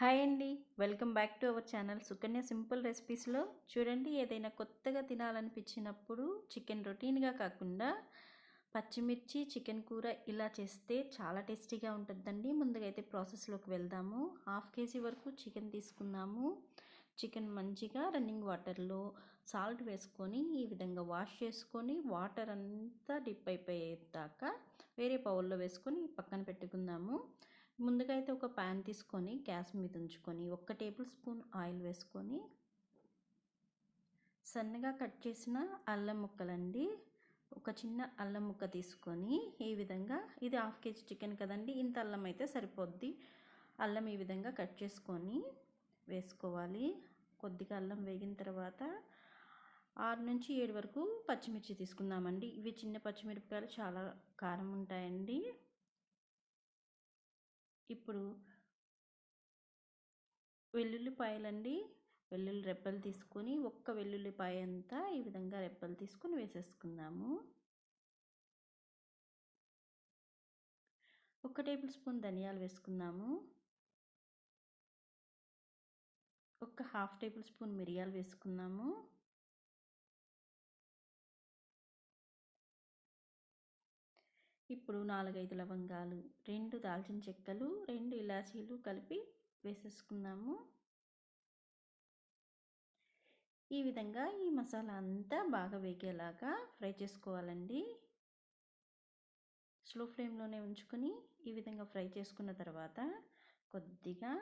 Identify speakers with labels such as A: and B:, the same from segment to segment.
A: Hi అండి. Welcome back to our channel Sukanya simple రెసిపీస్లో. చూడండి ఏదైనా కొత్తగా తినాలనిపించినప్పుడు చికెన్ రొటీన్గా కాకుండా పచ్చిమిర్చి చికెన్ కూర ఇలా చేస్తే చాలా టేస్టీగా ఉంటుందండి. ముందుగా అయితే ప్రాసెస్లోకి వెళ్దాము. హాఫ్ కేజీ వరకు చికెన్ తీసుకున్నాము చికెన్ మంచిగా రన్నింగ్ వాటర్లో సాల్ట్ వేసుకొని ఈ విధంగా వాష్ చేసుకొని వాటర్ అంతా డిప్ అయిపోయేదాకా వేరే పౌల్లో వేసుకొని పక్కన పెట్టుకుందాము. ముందుగా అయితే ఒక ప్యాన్ తీసుకొని గ్యాస్ మీద ఉంచుకొని ఒక టేబుల్ స్పూన్ ఆయిల్ వేసుకొని సన్నగా కట్ చేసిన అల్లం ముక్కలండి. ఒక చిన్న అల్లం ముక్క తీసుకొని ఈ విధంగా ఇది హాఫ్ కేజీ చికెన్ కదండి ఇంత అల్లం అయితే సరిపోద్ది. అల్లం ఈ విధంగా కట్ చేసుకొని వేసుకోవాలి. కొద్దిగా అల్లం వేగిన తర్వాత ఆరు నుంచి ఏడు వరకు పచ్చిమిర్చి తీసుకుందామండి. ఇవి చిన్న పచ్చిమిరపకాయలు చాలా కారం ఉంటాయండి. ఇప్పుడు వెల్లుల్లిపాయలండి. వెల్లుల్లి రెప్పలు తీసుకొని ఒక్క వెల్లుల్లిపాయ అంతా ఈ విధంగా రెప్పలు తీసుకొని వేసేసుకుందాము. ఒక టేబుల్ స్పూన్ ధనియాలు వేసుకుందాము. ఒక హాఫ్ టేబుల్ స్పూన్ మిరియాలు వేసుకున్నాము ఇప్పుడు నాలుగైదు లవంగాలు రెండు దాల్చిన చెక్కలు రెండు ఇలాచీలు కలిపి వేసేసుకున్నాము. ఈ విధంగా ఈ మసాలా అంతా బాగా వేగేలాగా ఫ్రై చేసుకోవాలండి. స్లో ఫ్లేమ్లోనే ఉంచుకొని ఈ విధంగా ఫ్రై చేసుకున్న తర్వాత కొద్దిగా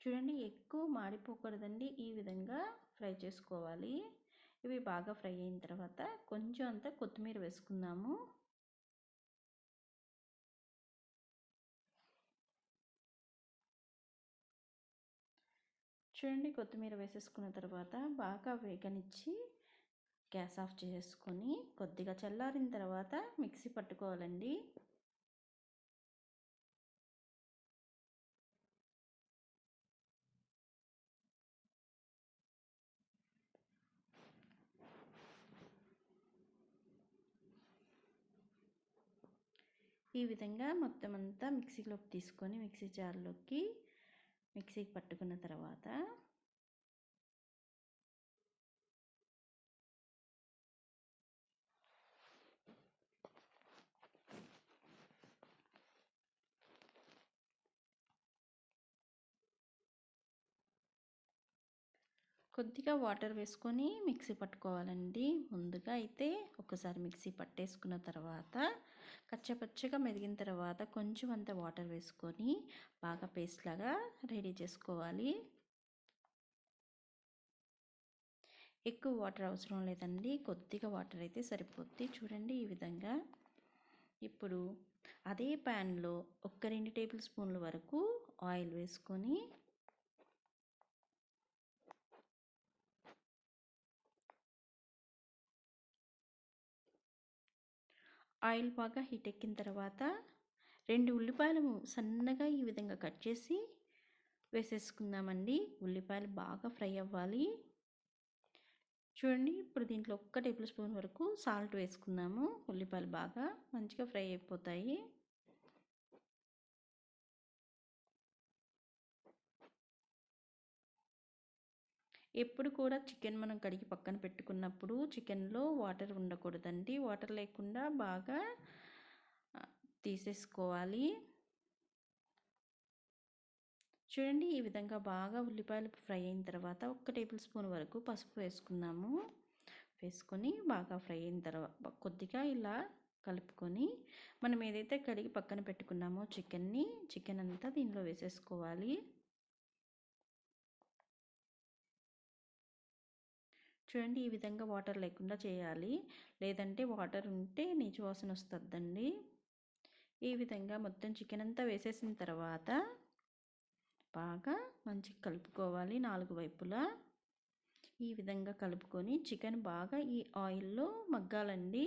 A: చూడండి ఎక్కువ మాడిపోకూడదండి ఈ విధంగా ఫ్రై చేసుకోవాలి. ఇవి బాగా ఫ్రై అయిన తర్వాత కొంచెం అంతా కొత్తిమీర వేసుకుందాము. చూడండి కొత్తిమీర వేసేసుకున్న తర్వాత బాగా వేగనిచ్చి గ్యాస్ ఆఫ్ చేసుకొని కొద్దిగా చల్లారిన తర్వాత మిక్సీ పట్టుకోవాలండి. ఈ విధంగా మొత్తం అంతా మిక్సీలోకి తీసుకొని మిక్సీ జార్లోకి మిక్సీకి పట్టుకున్న తర్వాత కొద్దిగా వాటర్ వేసుకొని మిక్సీ పట్టుకోవాలండి. ముందుగా అయితే ఒకసారి మిక్సీ పట్టేసుకున్న తర్వాత కచ్చపచ్చగా మెదిగిన తర్వాత కొంచెం అంత వాటర్ వేసుకొని బాగా పేస్ట్ లాగా రెడీ చేసుకోవాలి. ఎక్కువ వాటర్ అవసరం లేదండి. కొద్దిగా వాటర్ అయితే సరిపోద్ది. చూడండి ఈ విధంగా. ఇప్పుడు అదే ప్యాన్లో ఒక్క రెండు టేబుల్ స్పూన్ల వరకు ఆయిల్ వేసుకొని ఆయిల్ బాగా హీట్ ఎక్కిన తర్వాత రెండు ఉల్లిపాయలు సన్నగా ఈ విధంగా కట్ చేసి వేసేసుకుందామండి. ఉల్లిపాయలు బాగా ఫ్రై అవ్వాలి. చూడండి ఇప్పుడు దీంట్లో ఒక్క టేబుల్ స్పూన్ వరకు సాల్ట్ వేసుకుందాము. ఉల్లిపాయలు బాగా మంచిగా ఫ్రై అయిపోతాయి. ఎప్పుడు కూడా చికెన్ మనం కడిగి పక్కన పెట్టుకున్నప్పుడు చికెన్లో వాటర్ ఉండకూడదండి. వాటర్ లేకుండా బాగా తీసేసుకోవాలి. చూడండి ఈ విధంగా బాగా ఉల్లిపాయలు ఫ్రై అయిన తర్వాత ఒక టేబుల్ స్పూన్ వరకు పసుపు వేసుకున్నాము. వేసుకొని బాగా ఫ్రై అయిన తర్వాత కొద్దిగా ఇలా కలుపుకొని మనం ఏదైతే కడిగి పక్కన పెట్టుకున్నామో చికెన్ని చికెన్ అంతా దీనిలో వేసేసుకోవాలి. చూడండి ఈ విధంగా వాటర్ లేకుండా చేయాలి. లేదంటే వాటర్ ఉంటే నీచు వాసన వస్తుందండి. ఈ విధంగా మొత్తం చికెన్ అంతా వేసేసిన తర్వాత బాగా మంచిగా కలుపుకోవాలి నాలుగు వైపులా. ఈ విధంగా కలుపుకొని చికెన్ బాగా ఈ ఆయిల్లో మగ్గాలండి.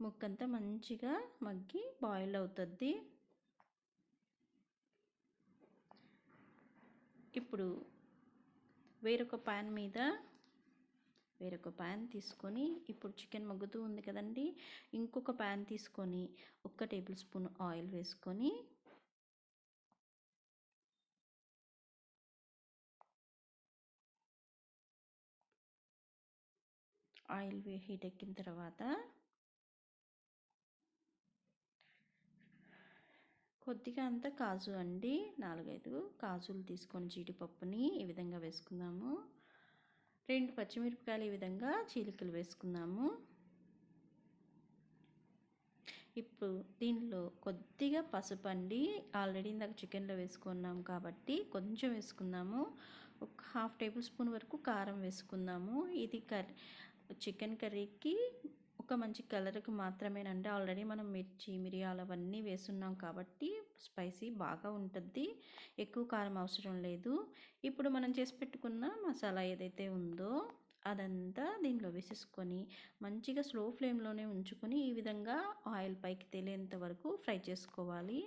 A: ముక్కంతా మంచిగా మగ్గి బాయిల్ అవుతుంది ఇప్పుడు వేరొక ప్యాన్ మీద వేరొక ప్యాన్ తీసుకొని ఇప్పుడు చికెన్ మగ్గుతూ ఉంది కదండి. ఇంకొక ప్యాన్ తీసుకొని ఒక టేబుల్ స్పూన్ ఆయిల్ వేసుకొని ఆయిల్ హీట్ ఎక్కిన తర్వాత కొద్దిగా అంతా కాజు అండి. నాలుగైదు కాజులు తీసుకొని జీడిపప్పుని ఈ విధంగా వేసుకుందాము. రెండు పచ్చిమిరపకాయలు ఈ విధంగా చీలికలు వేసుకుందాము. ఇప్పుడు దీనిలో కొద్దిగా పసుపు అండి. ఆల్రెడీ ఇందాక చికెన్లో వేసుకున్నాం కాబట్టి కొంచెం వేసుకుందాము. ఒక హాఫ్ టేబుల్ స్పూన్ వరకు కారం వేసుకుందాము. ఇది కర్రీ చికెన్ కర్రీకి ఒక మంచి కలర్కి మాత్రమేనండి. ఆల్రెడీ మనం మిర్చి మిరియాలు అవన్నీ వేస్తున్నాం కాబట్టి స్పైసీ బాగా ఉంటుంది ఎక్కువ కారం అవసరం లేదు. ఇప్పుడు మనం చేసి పెట్టుకున్న మసాలా ఏదైతే ఉందో అదంతా దీనిలో వేసేసుకొని మంచిగా స్లో ఫ్లేమ్లోనే ఉంచుకొని ఈ విధంగా ఆయిల్ పైకి తేలేంత వరకు ఫ్రై చేసుకోవాలి.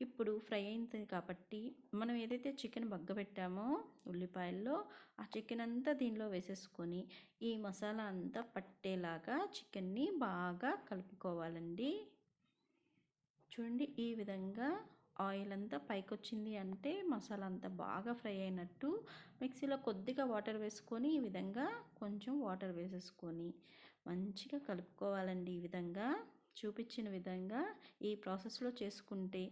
A: ఇప్పుడు ఫ్రై అయింది కాబట్టి మనం ఏదైతే చికెన్ బగ్గబెట్టామో ఉల్లిపాయల్లో ఆ చికెన్ అంతా దీనిలో వేసేసుకొని ఈ మసాలా అంతా పట్టేలాగా చికెన్ని బాగా కలుపుకోవాలండి. చూడండి ఈ విధంగా ఆయిల్ అంతా పైకి వచ్చింది అంటే మసాలా అంతా బాగా ఫ్రై అయినట్టు మిక్సీలో కొద్దిగా వాటర్ వేసుకొని ఈ విధంగా కొంచెం వాటర్ వేసేసుకొని మంచిగా కలుపుకోవాలండి ఈ విధంగా. చూపించిన విధంగా ఈ ప్రాసెస్లో చేసుకుంటే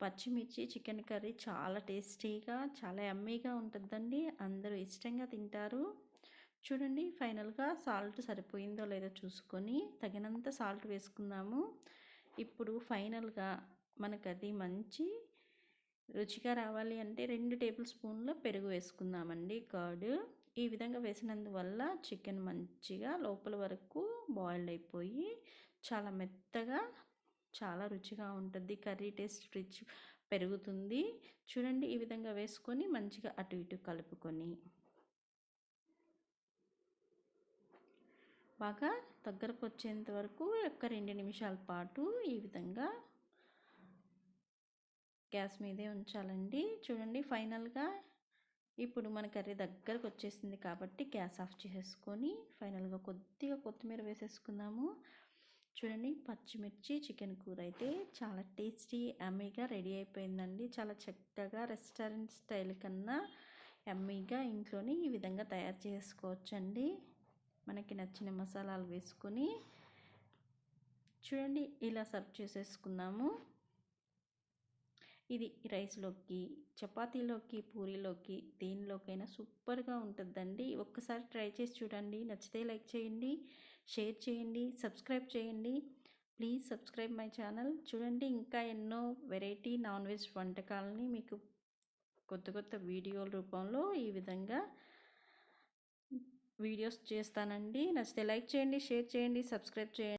A: పచ్చిమిర్చి చికెన్ కర్రీ చాలా టేస్టీగా చాలా ఎమ్మీగా ఉంటుందండి. అందరూ ఇష్టంగా తింటారు. చూడండి ఫైనల్గా సాల్ట్ సరిపోయిందో లేదో చూసుకొని తగినంత సాల్ట్ వేసుకుందాము. ఇప్పుడు ఫైనల్గా మనకు అది మంచి రుచిగా రావాలి అంటే రెండు టేబుల్ స్పూన్ల పెరుగు వేసుకుందామండి కర్డ్. ఈ విధంగా వేసినందువల్ల చికెన్ మంచిగా లోపల వరకు బాయిల్డ్ అయిపోయి చాలా మెత్తగా చాలా రుచిగా ఉంటుంది. కర్రీ టేస్ట్ రిచ్ పెరుగుతుంది. చూడండి ఈ విధంగా వేసుకొని మంచిగా అటు ఇటు కలుపుకొని. బాగా దగ్గరకు వచ్చేంత వరకు ఒక రెండు నిమిషాల పాటు ఈ విధంగా గ్యాస్ మీదే ఉంచాలండి. చూడండి ఫైనల్గా ఇప్పుడు మన కర్రీ దగ్గరకు వచ్చేసింది కాబట్టి గ్యాస్ ఆఫ్ చేసేసుకొని ఫైనల్గా కొద్దిగా కొత్తిమీర వేసేసుకుందాము. చూడండి పచ్చిమిర్చి చికెన్ కూర అయితే చాలా టేస్టీ ఎమ్మీగా రెడీ అయిపోయిందండి. చాలా చక్కగా రెస్టారెంట్ స్టైల్ కన్నా ఎమ్మీగా ఇంట్లోనే ఈ విధంగా తయారు చేసుకోవచ్చండి. మనకి నచ్చిన మసాలాలు వేసుకొని చూడండి ఇలా సర్వ్ చేసేసుకుందాము. ఇది రైస్లోకి చపాతీలోకి పూరీలోకి దేనిలోకైనా సూపర్గా ఉంటుందండి. ఒక్కసారి ట్రై చేసి చూడండి. నచ్చితే లైక్ చేయండి షేర్ చేయండి సబ్స్క్రైబ్ చేయండి. Please subscribe my channel. చూడండి ఇంకా ఎన్నో వెరైటీ నాన్ వెజ్ వంటకాలని మీకు కొత్త కొత్త వీడియోల రూపంలో ఈ విధంగా వీడియోస్ చేస్తానండి. నచ్చితే లైక్ చేయండి షేర్ చేయండి సబ్స్క్రైబ్ చేయండి.